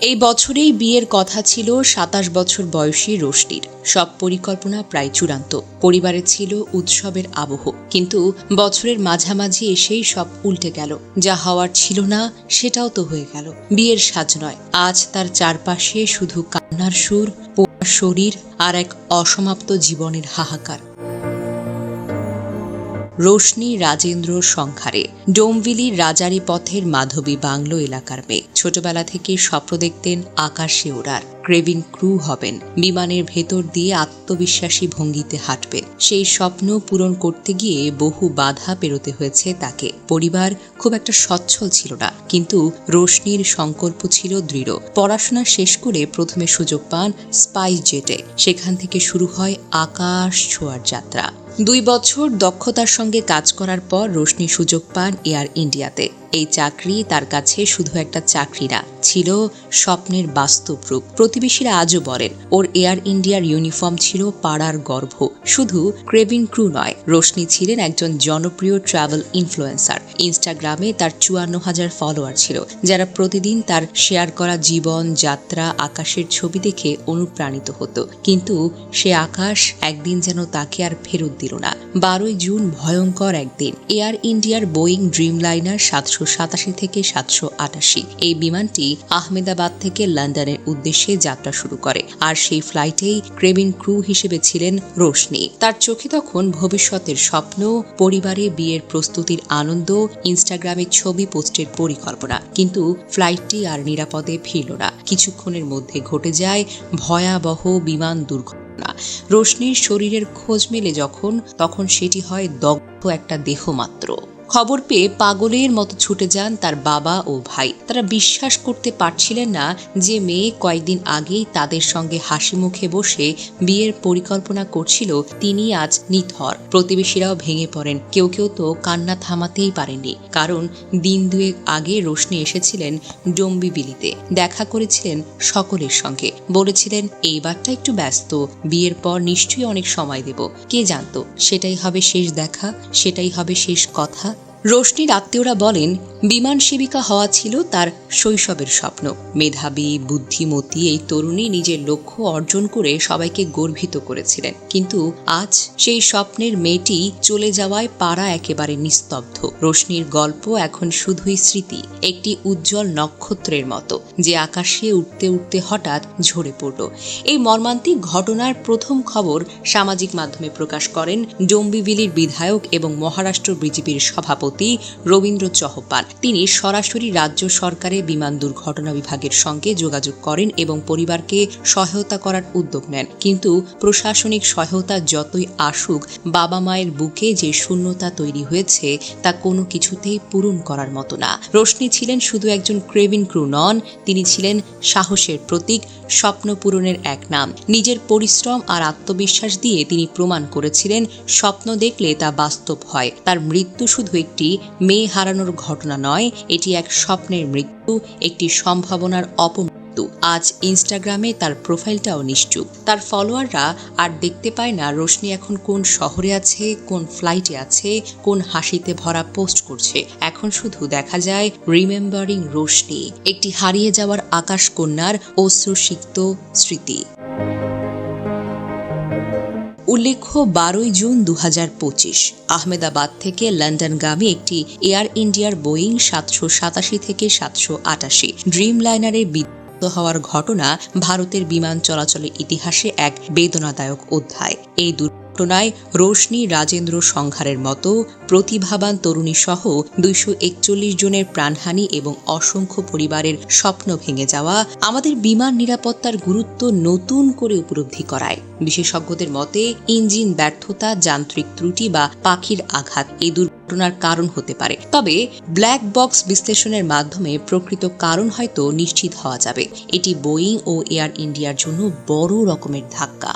এই বছরেই বিয়ের কথা ছিল সাতাশ বছর বয়সী রোশনির। সব পরিকল্পনা প্রায় চূড়ান্ত। পরিবারে ছিল উৎসবের আবহ। কিন্তু বছরের মাঝামাঝি এসেই সব উল্টে গেল। যা হওয়ার ছিল না, সেটাও তো হয়ে গেল। বিয়ের সাজ নয়। আজ তার চারপাশে শুধু কান্নার সুর শরীর আর এক অসমাপ্ত জীবনের হাহাকার। রোশনি রাজেন্দ্র সংখারে ডোমভিলির রাজারি পথের মাধবী বাংলো এলাকার মেয়ে। ছোটবেলা থেকে স্বপ্ন দেখতেন আকাশে ওড়ার। ক্রেভিন ক্রু হবেন, বিমানের ভেতর দিয়ে আত্মবিশ্বাসী ভঙ্গিতে হাঁটবেন। সেই স্বপ্ন পূরণ করতে গিয়ে বহু বাধা পেরোতে হয়েছে তাকে। পরিবার খুব একটা সচ্ছল ছিল না, কিন্তু রোশনির সংকল্প ছিল দৃঢ়। পড়াশোনা শেষ করে প্রথমে সুযোগ পান স্পাইস জেটে। সেখান থেকে শুরু হয় আকাশ ছোঁয়ার যাত্রা। দুই বছর দক্ষতার সঙ্গে কাজ করার পর রোশনি সুযোগ পান এয়ার ইন্ডিয়াতে। এই চাকরি তার কাছে শুধু একটা চাকরি না ছিল স্বপ্নের বাস্তব রূপ। প্রতিবেশীরা আজও বলেন, ওর এয়ার ইন্ডিয়ার ইউনিফর্ম ছিল পাড়ার গর্ভ। শুধু ক্রেভিন ক্রু নয়, রোশনি ছিলেন একজন জনপ্রিয় ট্রাভেল ইনফ্লুয়েন্সার। ইনস্টাগ্রামে তার চুয়ান্ন হাজার ফলোয়ার ছিল, যারা প্রতিদিন তার শেয়ার করা জীবন, যাত্রা, আকাশের ছবি দেখে অনুপ্রাণিত হতো। কিন্তু সে আকাশ একদিন যেন তাকে আর ফেরত দিল না। বারোই জুন ভয়ঙ্কর একদিন। এয়ার ইন্ডিয়ার বোয়িং ড্রিমলাইনার সাতশো সাতাশি থেকে সাতশো আটাশি। এই বিমানটি আহমেদাবাদ থেকে লন্ডনের উদ্দেশ্যে যাত্রা শুরু করে। আর সেই ফ্লাইটেই ক্রেবিন ক্রু হিসেবে ছিলেন রোশনি। তার চোখে তখন ভবিষ্যতের স্বপ্ন, পরিবারে বিয়ের প্রস্তুতির আনন্দ, ইনস্টাগ্রামে ছবি পোস্টের পরিকল্পনা। কিন্তু ফ্লাইটটি আর নিরাপদে ফিরল না। কিছুক্ষণের মধ্যে ঘটে যায় ভয়াবহ বিমান দুর্ঘটনা। রোশনির শরীরের খোঁজ মেলে যখন, তখন সেটি হয় দগ্ধ একটা দেহ মাত্র। খবর পেয়ে পাগলের মতো ছুটে যান তার বাবা ও ভাই। তারা বিশ্বাস করতে পারছিলেন না যে মেয়ে কয়েকদিন আগেই তাদের সঙ্গে হাসি মুখে বসে বিয়ের পরিকল্পনা করছিল, তিনি আজ নিথর। প্রতিবেশীরাও ভেঙে পড়েন। কেউ কেউ তো কান্না থামাতেই পারেননি। কারণ দিন দুয়েক আগে রোশনি এসেছিলেন ডম্বিবিলিতে। দেখা করেছিলেন সকলের সঙ্গে। বলেছিলেন এইবারটা একটু ব্যস্ত। বিয়ের পর নিশ্চয়ই অনেক সময় দেব। কে জানতো? সেটাই হবে শেষ দেখা, সেটাই হবে শেষ কথা। Krishna. রোশনির আত্মীয়রা বলেন, বিমান সেবিকা হওয়া ছিল তার শৈশবের স্বপ্ন। মেধাবী, বুদ্ধিমতী এই তরুণী নিজের লক্ষ্য অর্জন করে সবাইকে গর্বিত করেছিলেন। কিন্তু আজ সেই স্বপ্নের মেয়েটি চলে যাওয়ায় পাড়া একেবারে নিস্তব্ধ। রোশনির গল্প এখন শুধুই স্মৃতি, একটি উজ্জ্বল নক্ষত্রের মতো, যে আকাশে উঠতে উঠতে হঠাৎ ঝরে পড়ল। এই মর্মান্তিক ঘটনার প্রথম খবর সামাজিক মাধ্যমে প্রকাশ করেন ডম্বিবিলির বিধায়ক এবং মহারাষ্ট্র বিজেপির সভাপতি রবীন্দ্র চহপাল। তিনি সরাসরি রাজ্য সরকারের বিমান দুর্ঘটনা বিভাগের সঙ্গে যোগাযোগ করেন এবং পরিবারকে সহায়তা করার উদ্যোগ নেন। কিন্তু প্রশাসনিক সহায়তা যতই আসুক, বাবা মায়ের বুকে যে শূন্যতা তৈরি হয়েছে, তা কোনো কিছুতেই পূরণ করার মতো না। রোশনি ছিলেন শুধু একজন ক্রেভিন ক্রু নন, তিনি ছিলেন সাহসের প্রতীক, স্বপ্ন পূরণের এক নাম। নিজের পরিশ্রম আর আত্মবিশ্বাস দিয়ে তিনি প্রমাণ করেছিলেন, স্বপ্ন দেখলে তা বাস্তব হয়। তার মৃত্যু শুধু একটি মেয়ে হারানোর ঘটনা নয়, এটি এক স্বপ্নের মৃত্যু, একটি সম্ভাবনার অপমৃত্যু। আজ ইনস্টাগ্রামে তার প্রোফাইলটাও নিশ্চুপ। তার ফলোয়াররা আর দেখতে পায় না রোশনি এখন কোন শহরে আছে, কোন ফ্লাইটে আছে, কোন হাসিতে ভরা পোস্ট করছে। এখন শুধু দেখা যায় রিমেম্বারিং রোশনি, একটি হারিয়ে যাওয়ার আকাশ কন্যার অশ্রুসিক্ত স্মৃতি। উল্লেখ্য, বারোই জুন দু হাজার পঁচিশ, আহমেদাবাদ থেকে লন্ডনগামী একটি এয়ার ইন্ডিয়ার বোয়িং সাতশো সাতাশি থেকে সাতশো আটাশি ড্রিম বিদ্যুত হওয়ার ঘটনা ভারতের বিমান চলাচলের ইতিহাসে এক বেদনাদায়ক অধ্যায়। এই দুর্ঘটনায় রোশনি রাজেন্দ্র সংঘারের মতো প্রতিভাবান তরুণী সহ দুইশো একচল্লিশ জনের প্রাণহানি এবং অসংখ্য পরিবারের স্বপ্ন ভেঙে যাওয়া আমাদের বিমান নিরাপত্তার গুরুত্ব নতুন করে উপলব্ধি করায়। বিশেষজ্ঞদের মতে, ইঞ্জিন ব্যর্থতা, যান্ত্রিক ত্রুটি বা পাখির আঘাত এই দুর্ঘটনার কারণ হতে পারে। তবে ব্ল্যাক বক্স বিশ্লেষণের মাধ্যমে প্রকৃত কারণ হয়তো নিশ্চিত হওয়া যাবে। এটি বোয়িং ও এয়ার ইন্ডিয়ার জন্য বড় রকমের ধাক্কা।